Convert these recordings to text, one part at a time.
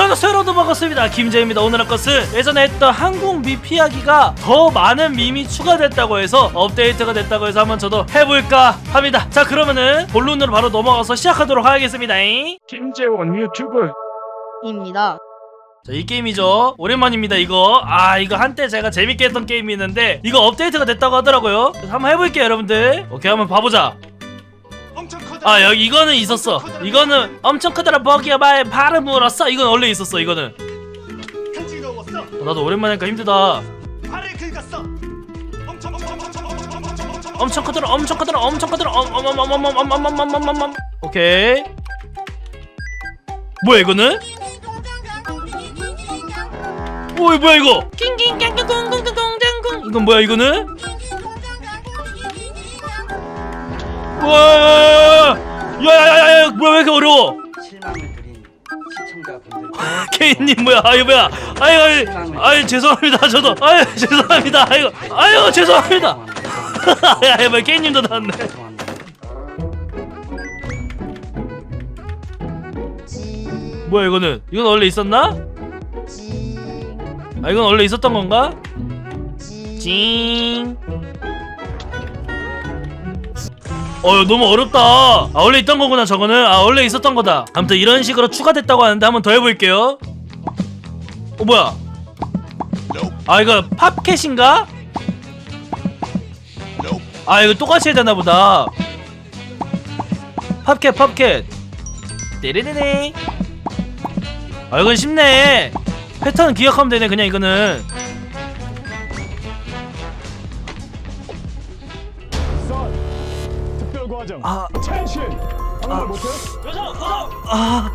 저는 새로도 반갑습니다 김재입니다 오늘 할 것은 예전에 했던 한국 미 피하기가 더 많은 밈이 추가됐다고 해서 업데이트가 됐다고 해서 한번 저도 해볼까 합니다 자 그러면은 본론으로 바로 넘어가서 시작하도록 하겠습니다 김재원 유튜브 입니다. 자, 이 게임이죠. 오랜만입니다, 이거. 아, 이거 한때 제가 재밌게 했던 게임이 있는데, 이거 업데이트가 됐다고 하더라고요. 그래서 한번 해볼게요, 여러분들. 오케이, 한번 봐보자. 아, 여기 이거는 있었어. 이거는 엄청 크더라, 버기야, 말, 발을 물었어. 이건 원래 있었어, 이거는. 어, 나도 오랜만에 하니까 힘들다. 발을 긁었어. 엄청 엄청 엄청 엄청 엄청 엄청 엄청 엄청 크더라, 엄청 크더라, 엄청 크더라, 엄, 엄, 엄, 엄, 엄, 엄, 엄, 엄, 엄, 엄, 엄. 오케이. 뭐야, 이거는? 오이, 뭐야, 이거? 낑낑깡깡꿍꿍꿍꿍 이건 뭐야, 이거는? 와, 야야야야, 뭐야 왜 이렇게 어려워? 실망을 드린 시청자분들 케인님 뭐야? 아유 뭐야? 아유 아유, 아유 죄송합니다. 저도 아유 죄송합니다. 아유 아유 죄송합니다. 아유 뭐 케인님도 나왔네. 죄송합니다. 뭐야 이거는? 이건 원래 있었나? 아 이건 원래 있었던 건가? 징. 어 너무 어렵다. 아 원래 있던 거구나 저거는. 아 원래 있었던 거다. 아무튼 이런 식으로 추가됐다고 하는데 한번 더 해볼게요. 어 뭐야? 아 이거 팝캣인가? 아 이거 똑같이 해야 되나 보다. 팝캣 팝캣. 띠리리리. 아 이건 쉽네. 패턴 기억하면 되네 그냥 이거는. 과정 아 천신 방금 못해? 아,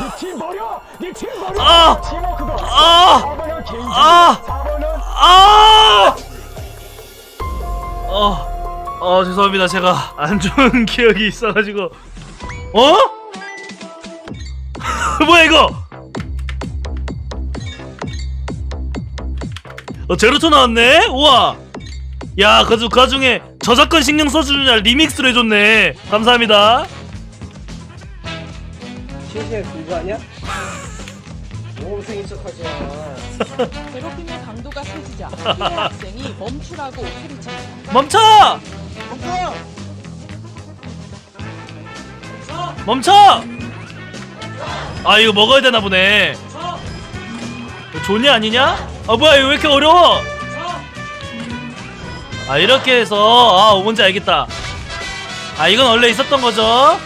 네팀 버려! 네팀 버려! 아! 팀워크가 아! 4번은 개인적으로 아! 4번은 아! 어, 어 죄송합니다. 제가 안 좋은 기억이 있어가지고. 어? 뭐야 이거? 어 제로토 나왔네? 우와. 야, 그 중 그 중에 저작권 신경 써주냐 리믹스로 해줬네. 감사합니다. 실시간 그거 아니야? 모험생인 척하지 마. 괴롭힘의 강도가 세지자 피해 학생이 멈추라고 소리칩니다. 멈춰! 멈춰! 아 이거 먹어야 되나 보네. 이거 존이 아니냐? 아 뭐야 이거 왜 이렇게 어려워? 아 이렇게 해서 아 뭔지 알겠다. 아 이건 원래 있었던 거죠?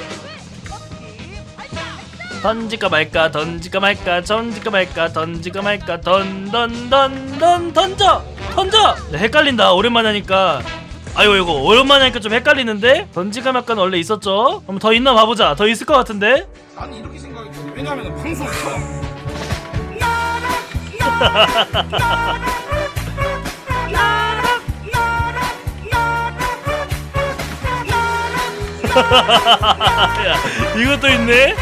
던질까 말까 던질까 말까 던질까 말까 던질까 말까 던 던 던 던 던져! 던져! 네, 헷갈린다. 오랜만에 하니까. 아이고 이거 오랜만에 하니까 좀 헷갈리는데? 던질까 말까는 원래 있었죠? 한번 더 있나 봐보자. 더 있을 것 같은데? 난 이렇게 생각해. 왜냐면 방송 야 이것도 있네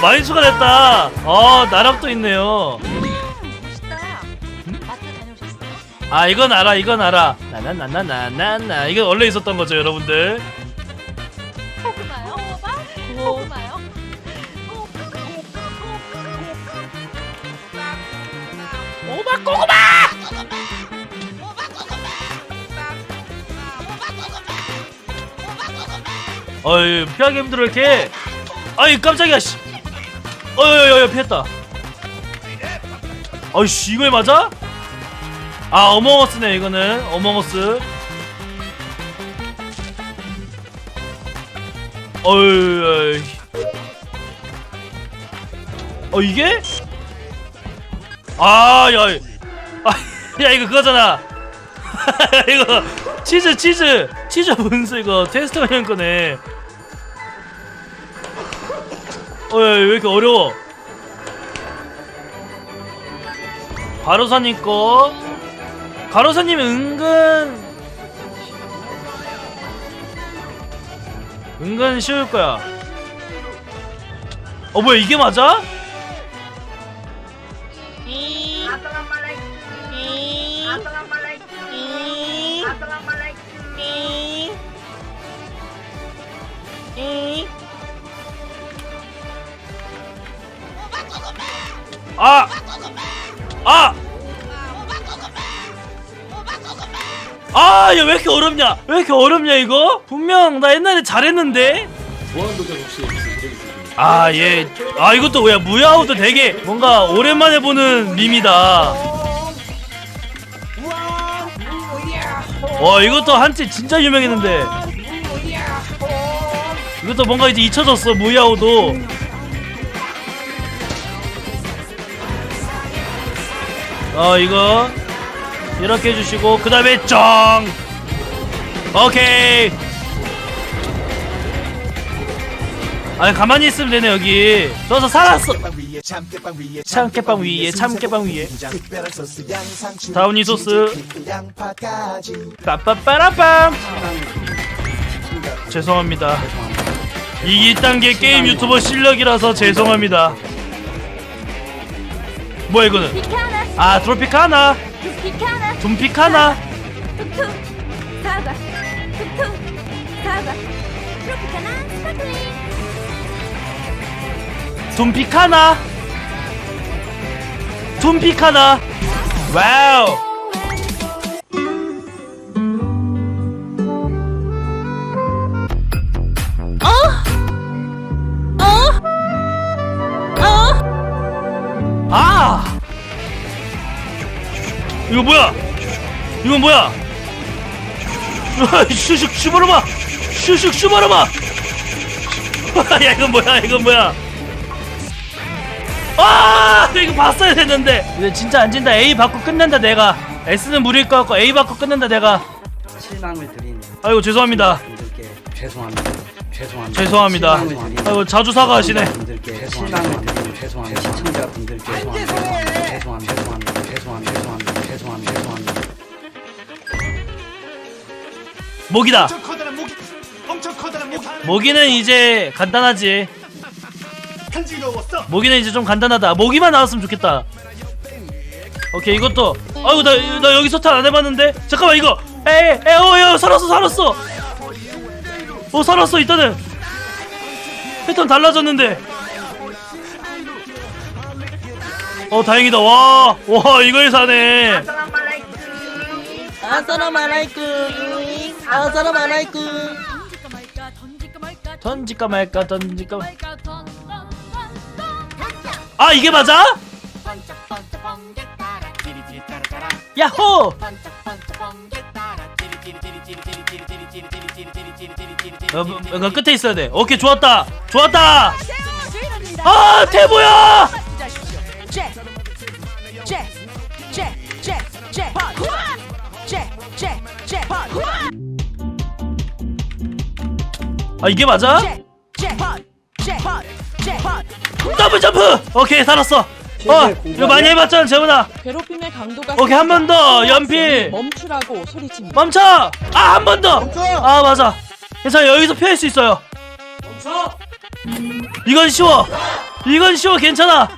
많이 추가됐다 어 나락도 있네요 멋있다. 마트 다녀오셨어요? 아 이건 알아 이건 알아 나나나나나나나 이건 원래 있었던 거죠 여러분들 고구마요? 호박? 고구마요? 오박 고구마 어이 피하기 힘들어 이렇게 아이 깜짝이야 씨 어여여여 피했다 아이씨 이거에 맞아? 아 어몽어스네 이거는 어몽어스 어이 어 이게? 아, 야, 아, 야 이거 그거잖아. 이거 치즈 치즈 치즈 분수 이거 테스트가 형 거네. 어, 야, 왜 이렇게 어려워? 가로사님 거. 가로사님 은근 은근 쉬울 거야. 어 뭐야 이게 맞아? 아! 아! 아, 야, 왜 이렇게 어렵냐? 왜 이렇게 어렵냐, 이거? 분명 나 옛날에 잘했는데? 아, 예. 아, 이것도 뭐야, 무야호도 되게 뭔가 오랜만에 보는 밈이다. 와, 이것도 한때 진짜 유명했는데. 이것도 뭔가 이제 잊혀졌어, 무야호도. 어 이거 이렇게 해주시고 그 다음에 쩡 오케이! 아니 가만히 있으면 되네 여기. 저서 살았어. 참깨빵 위에 참깨빵 위에 다운이 소스. 빠빠빠라빰 죄송합니다. 이 2단계 게임 유튜버 실력이라서 죄송합니다 뭐야 이거는? 피카나 아 트로피카나? 피카나 둠피카나? 툭툭 사과 툭툭 사과 트로피카나 스파클링 둠피카나? 둠피카나? 와우 아 이거 뭐야? 이건 뭐야? 슈슉 슈버르마! 슈슉 슈버르마! 야 이건 뭐야? 이건 뭐야? 아! 이거 봤어야 됐는데. 이제 진짜 안 진다. A 받고 끝낸다 내가. S는 무리일 것 같고 A 받고 끝낸다 내가. 실망을 드린 아이고 죄송합니다. 분들께 죄송합니다. 죄송합니다. 죄송합니다 아이고 자주 사과하시네 분들께 실망을 드린 죄송합니다. 시청자분들께 죄송합니다. 죄송합니다. 죄송합니다. 죄송합니다. 죄송합니다. 죄송합니다. 죄송합니다. 모기다 엄청 커다란 모기 엄청 커다란 모기 모기는 이제 간단하지 간지러웠어 모기는 이제 좀 간단하다 모기만 나왔으면 좋겠다 오케이 이것도 아이고 나, 나 여기서 탄안 해봤는데 잠깐만 이거 에에 에어에어 살았어 살았어 어 살았어 일단은 패턴 달라졌는데. 어 다행이다. 와와 이걸 사네. 아사라말라이쿰 아사라말라이쿰 던질까 말까 던질까 말까. 아 이게 맞아? 야호 어, 뭐, 이거 끝에 있어야 돼 오케이 좋았다 좋았다 아 태보야 아 이게 맞아? 더블 점프 오케이 살았어 어 이거 많이 해봤잖아 재훈아. 괴롭힘의 강도가 오케이, 한번 더, 연필. 멈추라고 소리칩니다. 멈춰! 아 한 번 더! 아 맞아. 괜찮아 여기서 피할 수 있어요. 이건 쉬워. 이건 쉬워 괜찮아.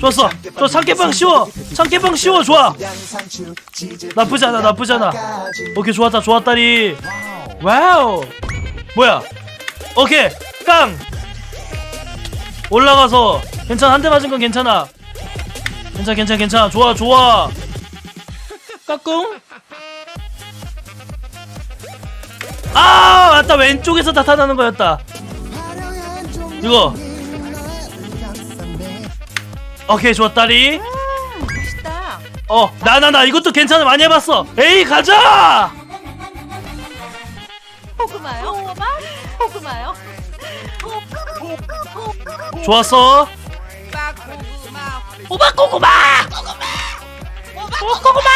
좋았어. 저 참깨빵 쉬워. 참깨빵 쉬워 좋아. 나쁘지 않아 나쁘지 않아. 오케이 좋았다 좋았다리 와우. 뭐야? 오케이 깡! 올라가서 괜찮아 한 대 맞은 건 괜찮아. 괜찮아 괜찮아 괜찮아. 좋아 좋아. 까꿍? 아 맞다. 왼쪽에서 나타나는 거였다. 이거. 오케이 좋았다리 맛있다. 어 나 나 나. 이것도 괜찮아. 많이 해봤어. 에이 가자! 호구마요? 호박 호구마요 좋았어? 호박 고구마! 호박 고구마!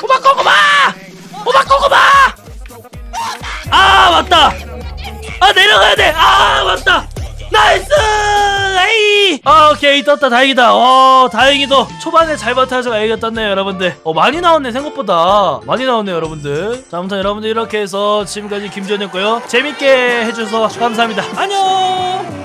호박 고구마! 호박 고구마! 아 맞다. 아 내려가야 돼 아 맞다. 나이스 아 오케이. 떴다. 다행이다. 어 다행히도 초반에 잘 버텨서 A가 떴네요 여러분들. 어 많이 나왔네 생각보다. 많이 나왔네요 여러분들. 자 아무튼 여러분들 이렇게 해서 지금까지 김지현이었고요. 재밌게 해주셔서 감사합니다. 안녕